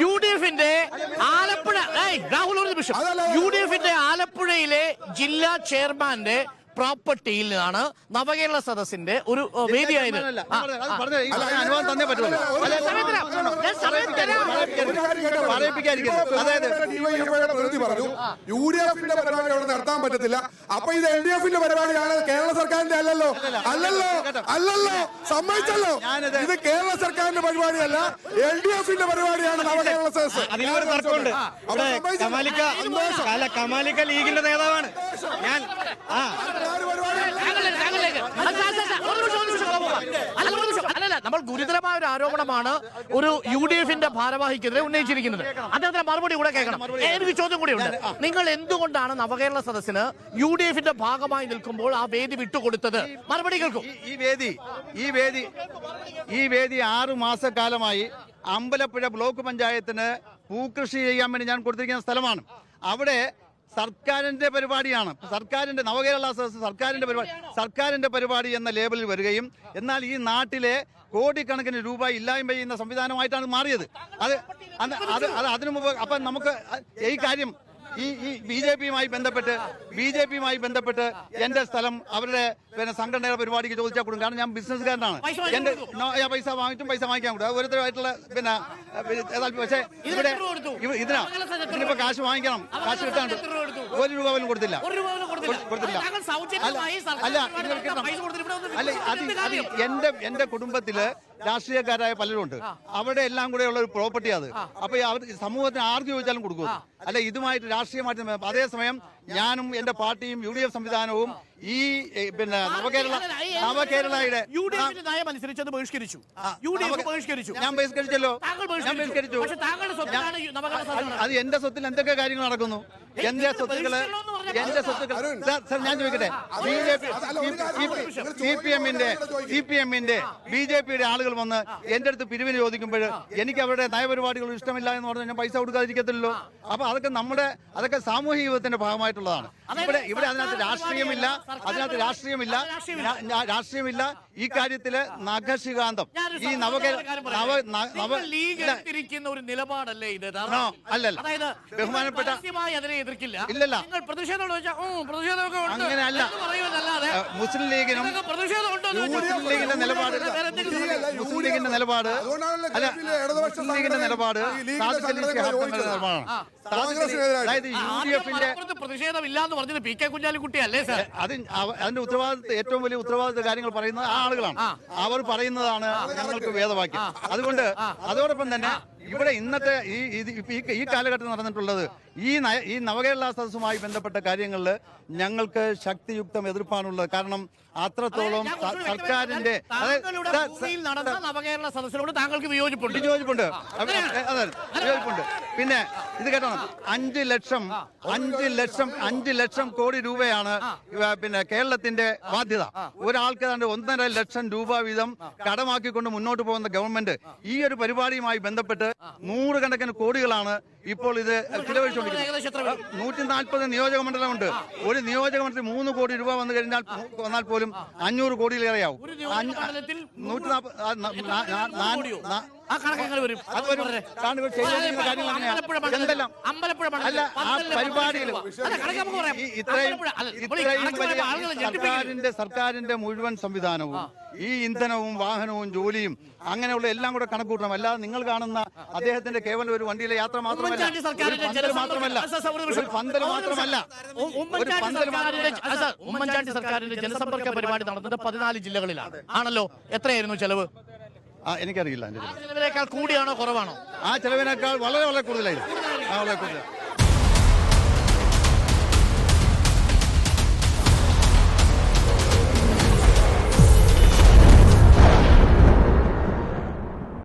U D എഫിന്റെ ആലപ്പുഴ രാഹുൽ ഒരു നിമിഷം. യു ഡി എഫിന്റെ ആലപ്പുഴയിലെ ജില്ലാ ചെയർമാന്റെ പ്രോപ്പർട്ടിയിൽ നിന്നാണ് നവകേരള സദസ്സിന്റെ ഒരു. പറയിപ്പിക്കാതിരിക്കരുത്. അതായത് പ്രതിനിധി പറഞ്ഞു. യു ഡി എഫിന്റെ പരിപാടി അവിടെ നടത്താൻ പറ്റത്തില്ല. അപ്പൊ ഇത് എൽ ഡി എഫിന്റെ പരിപാടിയാണ് കേരള സർക്കാരിന്റെ അല്ലല്ലോ. അല്ലല്ലോ അല്ലല്ലോ. സമ്മതിച്ചല്ലോ. ഇത് കേരള സർക്കാരിന്റെ പരിപാടിയല്ല എൽ ഡി എഫിന്റെ പരിപാടിയാണ് നവകേരള സദസ് കമാലിക്ക ലീഗിന്റെ നേതാവാണ്. ഞാൻ ആ. നമ്മൾ ഗുരുതരമായ ഒരു ആരോപണമാണ് ഒരു യു ഡി എഫിന്റെ ഭാരവാഹിക്കെതിരെ ഉന്നയിച്ചിരിക്കുന്നത്. അദ്ദേഹത്തിന് മറുപടി കൂടെ കേൾക്കണം. എനിക്ക് ചോദ്യം കൂടിയുണ്ട് നിങ്ങൾ എന്തുകൊണ്ടാണ് നവകേരള സദസ്സിന് യു ഡി എഫിന്റെ ഭാഗമായി നിൽക്കുമ്പോൾ ആ വേദി വിട്ടുകൊടുത്തത്? മറുപടി കേൾക്കും. ഈ- ഈ വേദി ഈ വേദി ഈ വേദി ആറു മാസക്കാലമായി അമ്പലപ്പുഴ ബ്ലോക്ക് പഞ്ചായത്തിന് പൂക്കൃഷി ചെയ്യാൻ വേണ്ടി ഞാൻ കൊടുത്തിരിക്കുന്ന സ്ഥലമാണ്. അവിടെ സർക്കാരിന്റെ പരിപാടിയാണ്. സർക്കാരിന്റെ നവകേരള അസോസിയേഷൻ സർക്കാരിന്റെ പരിപാടി സർക്കാരിന്റെ പരിപാടി എന്ന ലേബലിൽ വരികയും എന്നാൽ ഈ നാട്ടിലെ കോടിക്കണക്കിന് രൂപ ഇല്ലായ്മ ചെയ്യുന്ന സംവിധാനമായിട്ടാണ് മാറിയത്. അത് അത് അത് അത് അതിനു മുമ്പ് അപ്പം നമുക്ക് ഈ കാര്യം ഈ ഈ ബി ജെ പിയുമായി ബന്ധപ്പെട്ട് ബി ജെ പിയുമായി ബന്ധപ്പെട്ട് എന്റെ സ്ഥലം അവരുടെ പിന്നെ സംഘടനയുടെ പരിപാടിക്ക് ചോദിച്ചാൽ കൊടുക്കും. കാരണം ഞാൻ ബിസിനസ്സുകാരനാണ്. എന്റെ പൈസ വാങ്ങിച്ചും പൈസ വാങ്ങിക്കാൻ കൂടും ഓരോരുത്തരുമായിട്ടുള്ള പിന്നെ പക്ഷേ ഇവിടെ ഇതിനാ. ഇതിനിപ്പോ കാശ് വാങ്ങിക്കണം. കാശ് കിട്ടാണ്ട്? ഒരു രൂപ പോലും കൊടുത്തില്ല ഒരു രൂപ പോലും കൊടുത്തില്ല. താങ്കൾ അല്ല സൗജന്യമായി സർക്കാർ അല്ല അത്? എന്റെ എന്റെ കുടുംബത്തിൽ രാഷ്ട്രീയക്കാരായ പലരുണ്ട് അവിടെ എല്ലാം കൂടെ ഉള്ള ഒരു പ്രോപ്പർട്ടി അത്. അപ്പൊ അവർ സമൂഹത്തിന് ആർക്ക് ചോദിച്ചാലും കൊടുക്കും അല്ലെ ഇതുമായിട്ട് രാഷ്ട്രീയമായിട്ട് അതേസമയം ഞാനും എന്റെ പാർട്ടിയും യു ഡി എഫ് സംവിധാനവും ഈ പിന്നെ നവകേരള നവകേരളയുടെ യു ഡി എഫിന്റെ നയം അനുസരിച്ച് അത് ബഹിഷ്കരിച്ചു യു ഡി എഫ് ബഹിഷ്കരിച്ചു. ഞാൻ ബഹിഷ്കരിച്ചല്ലോ. ഞാൻ ബഹിഷ്കരിച്ചു. ബഹിഷ്കരിച്ചു. പക്ഷെ താങ്കളുടെ സ്വത്താണ് നവകേരള അത് എന്റെ സ്വത്തിൽ എന്തൊക്കെ കാര്യങ്ങൾ നടക്കുന്നു? എന്റെ സ്വത്തുക്കൾ എന്റെ സ്വത്തുക്കൾ. സാർ ഞാൻ ചോദിക്കട്ടെ. B J P. C P എമ്മിന്റെ സി പി എമ്മിന്റെ ബി ജെ പിയുടെ ആളുകൾ വന്ന് എന്റെ അടുത്ത് പിരിവിന് ചോദിക്കുമ്പോൾ എനിക്ക് അവരുടെ നയപരിപാടികൾ ഇഷ്ടമില്ല എന്ന് പറഞ്ഞാൽ ഞാൻ പൈസ കൊടുക്കാതിരിക്കത്തില്ലല്ലോ. അപ്പൊ അതൊക്കെ നമ്മുടെ അതൊക്കെ സാമൂഹിക ജീവിതത്തിന്റെ ഭാഗമായിട്ടുള്ളതാണ്. ഇവിടെ ഇവിടെ അതിനകത്ത് രാഷ്ട്രീയമില്ല. അതിനകത്ത് രാഷ്ട്രീയമില്ല. രാഷ്ട്രീയമില്ല. ഈ കാര്യത്തിൽ നഖശികാന്തം ഈ സഹോദരന്റെ നവ പറയട്ടെ. നവ ലീഗ് ഇല്ല. ഒരു നിലപാടല്ലേ ഇത്? അല്ലല്ല. അതായത് ബഹുമാനപ്പെട്ട- അതിനെ എതിർക്കില്ല. ഇല്ലല്ല. നിങ്ങൾ പ്രതിഷേധം പ്രതിഷേധമൊക്കെ അങ്ങനെയല്ല. മുസ്ലിം ലീഗിനും പ്രതിഷേധം ഉണ്ടോ മുസ്ലിം ലീഗിന്റെ നിലപാട് മുസ്ലിം ലീഗിന്റെ നിലപാട്. അല്ല മുസ്ലിം ലീഗിന്റെ നിലപാട്. അതായത് യു ഡി എഫിന്റെ മലപ്പുറത്ത് പറഞ്ഞത് പി കെ കുഞ്ഞാലിക്കുട്ടി അല്ലേ സാർ? അത് അതിന്റെ ഉത്തരവാദിത്വ ഏറ്റവും വലിയ ഉത്തരവാദിത്വ കാര്യങ്ങൾ പറയുന്നത് ആ ആളുകളാണ്. അവർ പറയുന്നതാണ് ഞങ്ങൾക്ക് വേദവാക്യം. അതുകൊണ്ട് അതോടൊപ്പം തന്നെ ഇവിടെ ഇന്നത്തെ ഈ ഈ കാലഘട്ടം നടന്നിട്ടുള്ളത് ഈ ഈ നവകേരള സദസ്സുമായി ബന്ധപ്പെട്ട കാര്യങ്ങളിൽ ഞങ്ങൾക്ക് ശക്തിയുക്തം എതിർപ്പാണുള്ളത്. കാരണം അത്രത്തോളം സർക്കാരിന്റെ നവകേരള സദസ്സിനോട് താങ്കൾക്ക് വിയോജിപ്പുണ്ട്. വിയോജിപ്പുണ്ട്. വിയോജിപ്പുണ്ട്. പിന്നെ ഇത് കേട്ടോ അഞ്ച് ലക്ഷം അഞ്ച് ലക്ഷം അഞ്ച് ലക്ഷം കോടി രൂപയാണ് പിന്നെ കേരളത്തിന്റെ ബാധ്യത. ഒരാൾക്ക് ഏതാണ്ട് ഒന്നര ലക്ഷം രൂപ വീതം കടമാക്കിക്കൊണ്ട് മുന്നോട്ട് പോകുന്ന ഗവൺമെന്റ് ഈ ഒരു പരിപാടിയുമായി ബന്ധപ്പെട്ട് നൂറുകണക്കിന് കോടികളാണ് ഇപ്പോൾ ഇത് ചിലവഴിച്ചുകൊണ്ടിരിക്കുന്നത്? നൂറ്റി നാൽപ്പത് നിയോജക മണ്ഡലമുണ്ട് ഒരു നിയോജക മണ്ഡലത്തിൽ മൂന്ന് കോടി രൂപ വന്നു കഴിഞ്ഞാൽ വന്നാൽ പോലും അഞ്ഞൂറ് കോടിയിലേറെയാവും. നൂറ്റി നാൽപ്പത് ആ, കണക്കങ്ങൾ വരും. അത് വരും. കാരണം ഇവർ കാര്യങ്ങൾ. എന്തെല്ലാം? അമ്പലപ്പുഴ അല്ല ആ പരിപാടിയിൽ. ഈ- ഇത്രയും ഇത്രയും വലിയ. സർക്കാരിന്റെ സർക്കാരിന്റെ മുഴുവൻ സംവിധാനവും ഈ ഇന്ധനവും വാഹനവും ജോലിയും അങ്ങനെയുള്ള എല്ലാം കൂടെ കണക്കൂട്ടണം അല്ലാതെ നിങ്ങൾ കാണുന്ന അദ്ദേഹത്തിന്റെ കേവലം ഒരു വണ്ടിയിലെ യാത്ര മാത്രമല്ല. ഉമ്മൻചാണ്ടി ഒരു സർക്കാരിന്റെ പന്തൽ മാത്രമല്ല. ഒരു പന്തൽ മാത്രമല്ല. ഒരു ഉമ്മൻചാണ്ടി പന്തൽ സർക്കാരിന്റെ മാത്രമല്ല അല്ല, സാർ, ഉമ്മൻചാണ്ടി സർക്കാരിന്റെ ജനസമ്പർക്ക പരിപാടി നടന്നത് പതിനാല് ജില്ലകളിലാണ്. ആണല്ലോ? എത്രയായിരുന്നു ചെലവ്? എനിക്കറിയില്ല എന്റെ ആ ചെലവിനേക്കാൾ കൂടിയാണോ കുറവാണോ? ആ ചെലവിനേക്കാൾ വളരെ വളരെ കൂടുതലായിരുന്നു ആ വളരെ കൂടുതൽ.